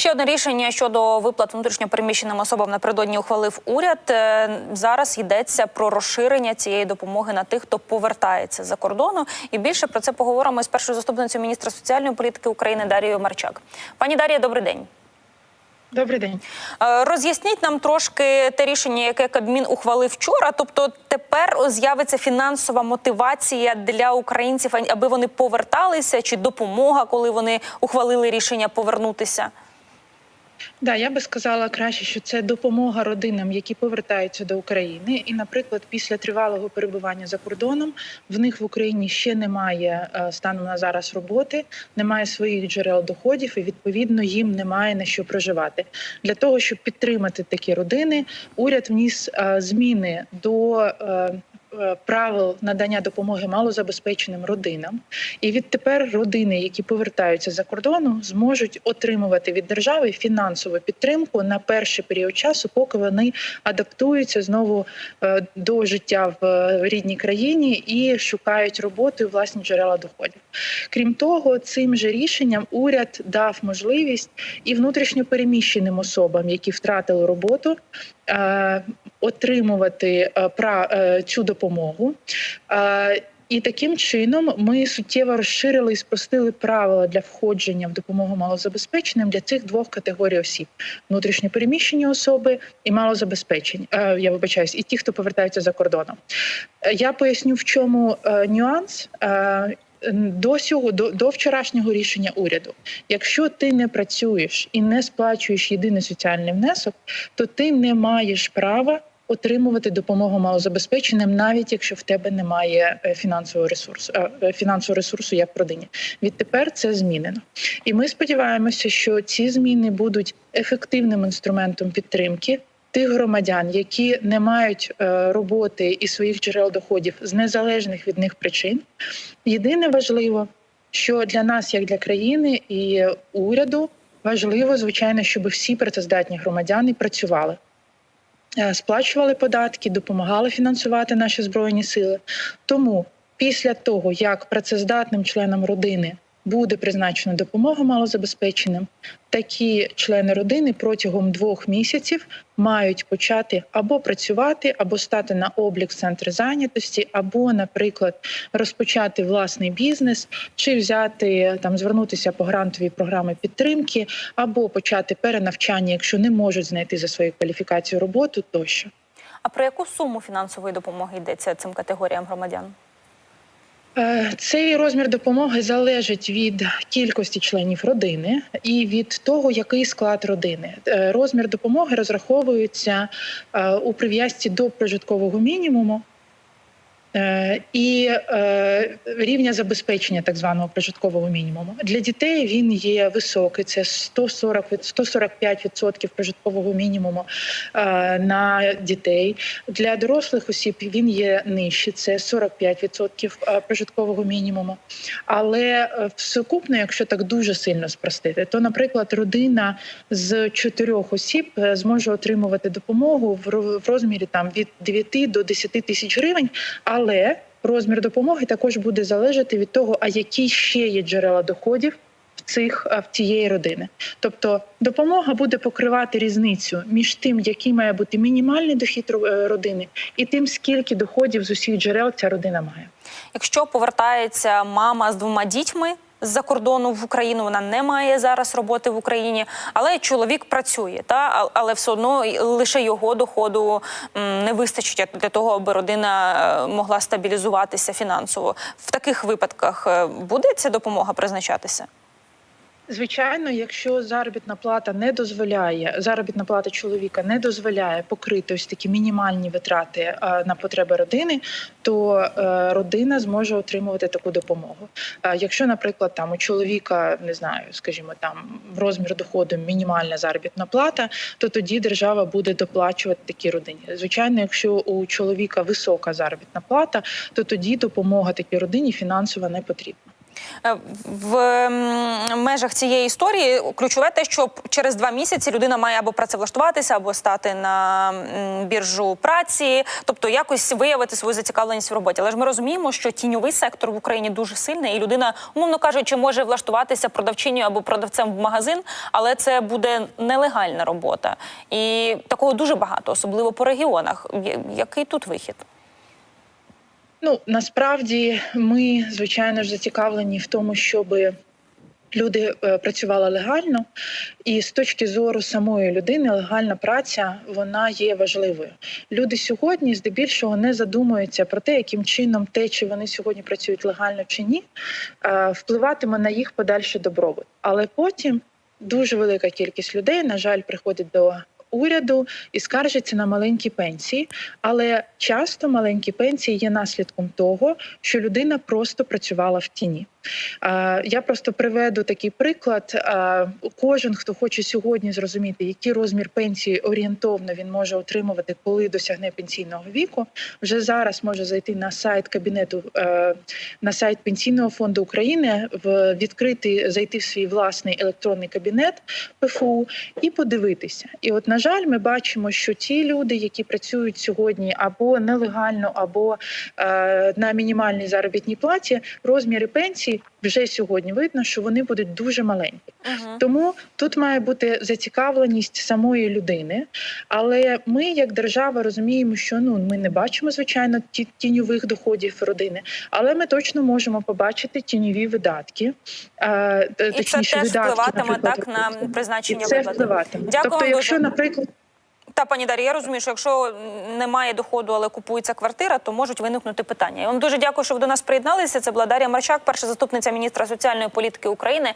Ще одне рішення щодо виплат внутрішньопереміщеним особам напередодні ухвалив уряд. Е, Зараз йдеться про розширення цієї допомоги на тих, хто повертається за кордону. І більше про це поговоримо з першою заступницею міністра соціальної політики України Дарією Марчак. Пані Дар'я, добрий день. Добрий день. Е, Роз'ясніть нам трошки те рішення, яке Кабмін ухвалив вчора. Тобто тепер з'явиться фінансова мотивація для українців, аби вони поверталися, чи допомога, коли вони ухвалили рішення повернутися. Да, я би сказала краще, що це допомога родинам, які повертаються до України. І, наприклад, після тривалого перебування за кордоном в них в Україні ще немає е, станом на зараз роботи, немає своїх джерел доходів, і відповідно їм немає на що проживати. Для того щоб підтримати такі родини, уряд вніс е, зміни до. Е, Правил надання допомоги малозабезпеченим родинам, і відтепер родини, які повертаються за кордону, зможуть отримувати від держави фінансову підтримку на перший період часу, поки вони адаптуються знову е, до життя в е, рідній країні і шукають роботу і власні джерела доходів. Крім того, цим же рішенням уряд дав можливість і внутрішньопереміщеним особам, які втратили роботу, отримувати е, е, цю допомогу. І таким чином ми суттєво розширили і спростили правила для входження в допомогу малозабезпеченим для цих двох категорій осіб: внутрішньопереміщені особи і малозабезпечені. Е, Я вибачаюсь, і ті, хто повертаються за кордоном. Я поясню, в чому нюанс. До сього до, до вчорашнього рішення уряду, якщо ти не працюєш і не сплачуєш єдиний соціальний внесок, то ти не маєш права отримувати допомогу малозабезпеченим, навіть якщо в тебе немає е, фінансового ресурсу, е, е, фінансового ресурсу як родині. Відтепер це змінено, і ми сподіваємося, що ці зміни будуть ефективним інструментом підтримки. Тих громадян, які не мають роботи і своїх джерел доходів з незалежних від них причин, єдине важливо, що для нас, як для країни і уряду, важливо, звичайно, щоб всі працездатні громадяни працювали. Е, сплачували податки, допомагали фінансувати наші збройні сили. Тому після того, як працездатним членам родини буде призначена допомога малозабезпеченим, такі члени родини протягом двох місяців мають почати або працювати, або стати на облік в центри зайнятості, або, наприклад, розпочати власний бізнес, чи взяти там звернутися по грантовій програми підтримки, або почати перенавчання, якщо не можуть знайти за своєю кваліфікацією роботу тощо. А про яку суму фінансової допомоги йдеться цим категоріям громадян? Е, Цей розмір допомоги залежить від кількості членів родини і від того, який склад родини. Е, Розмір допомоги розраховується е, у прив'язці до прожиткового мінімуму. Е, І е, рівня забезпечення так званого прожиткового мінімуму для дітей він є високий. Це 140 від- 145% прожиткового мінімуму е, на дітей. Для дорослих осіб він є нижчий, це 45% е, прожиткового мінімуму. Але всукупно, якщо так дуже сильно спростити, то, наприклад, родина з чотирьох осіб зможе отримувати допомогу в розмірі там від 9 до 10 тисяч гривень. Але розмір допомоги також буде залежати від того, а які ще є джерела доходів в цих в цієї родини. Тобто допомога буде покривати різницю між тим, який має бути мінімальний дохід е, родини, і тим, скільки доходів з усіх джерел ця родина має. Якщо повертається мама з двома дітьми з-за кордону в Україну, вона не має зараз роботи в Україні, але чоловік працює, та але все одно лише його доходу не вистачить для того, аби родина е, могла стабілізуватися фінансово. В таких випадках е, буде ця допомога призначатися? Звичайно, якщо заробітна плата не дозволяє, заробітна плата чоловіка не дозволяє покрити ось такі мінімальні витрати е, на потреби родини, то е, родина зможе отримувати таку допомогу. Е, Якщо, наприклад, там у чоловіка не знаю, скажімо, там в розмір доходу мінімальна заробітна плата, то тоді держава буде доплачувати такій родині. Звичайно, якщо у чоловіка висока заробітна плата, то тоді допомога такій родині фінансова не потрібна. Е, В межах цієї історії ключове те, що через два місяці людина має або працевлаштуватися, або стати на біржу праці, тобто якось виявити свою зацікавленість в роботі. Але ж ми розуміємо, що тіньовий сектор в Україні дуже сильний, і людина, умовно кажучи, може влаштуватися продавчиною або продавцем в магазин, але це буде нелегальна робота. І такого дуже багато, особливо по регіонах. Який тут вихід? Ну насправді ми звичайно ж зацікавлені в тому, щоб люди е, працювали легально, і з точки зору самої людини легальна праця вона є важливою. Люди сьогодні здебільшого не задумуються про те, яким чином те, чи вони сьогодні працюють легально чи ні, е, впливатиме на їх подальший добробут. Але потім дуже велика кількість людей, на жаль, приходить до. Уряду і скаржаться на маленькі пенсії, але часто маленькі пенсії є наслідком того, що людина просто працювала в тіні. Я просто приведу такий приклад. Кожен, хто хоче сьогодні зрозуміти, який розмір пенсії орієнтовно він може отримувати, коли досягне пенсійного віку, вже зараз може зайти на сайт кабінету е, на сайт Пенсійного фонду України, в відкрити зайти в свій власний електронний кабінет ПФУ і подивитися. І от, на жаль, ми бачимо, що ті люди, які працюють сьогодні або нелегально, або е, на мінімальній заробітній платі, розміри пенсії вже сьогодні видно, що вони будуть дуже маленькі. Угу. Тому тут має бути зацікавленість самої людини. Але ми, як держава, розуміємо, що ну ми не бачимо звичайно ті- тіньових доходів родини, але ми точно можемо побачити тіньові видатки. е, т- І це точніше, теж видатки, впливатиме так на і призначення це впливатиме. Дякую тобто, якщо, наприклад. Та пані Дар'я, я розумію, що якщо немає доходу, але купується квартира, то можуть виникнути питання. Я вам дуже дякую, що ви до нас приєдналися. Це була Дар'я Марчак, перша заступниця міністра соціальної політики України.